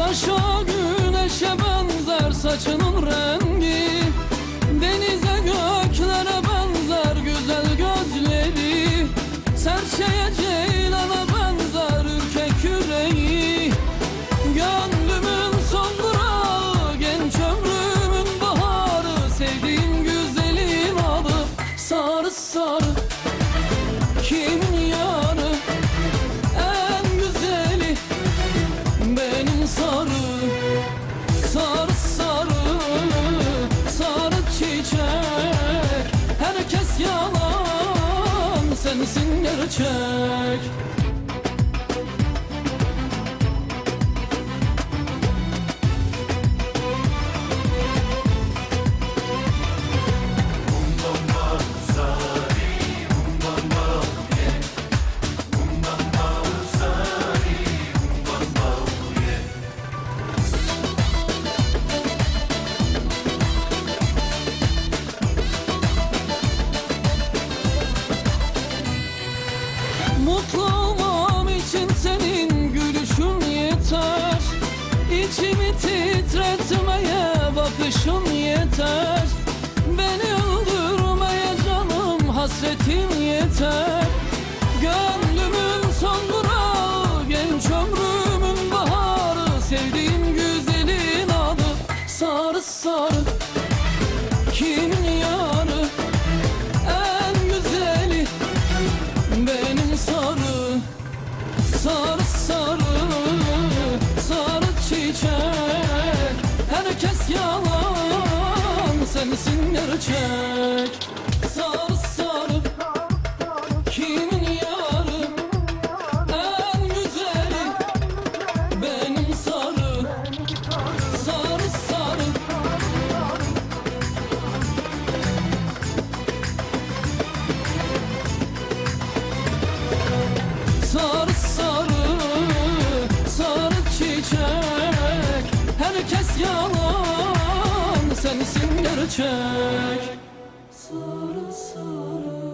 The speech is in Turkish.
Başa güneşe benzer saçının rengi. çök bakışın yeter. Beni öldürmeye canım hasretin yeter. Gönlümün son durağı genç ömrümün baharı sevdiğim misin gerçek? Sağ çek. Sarı sarı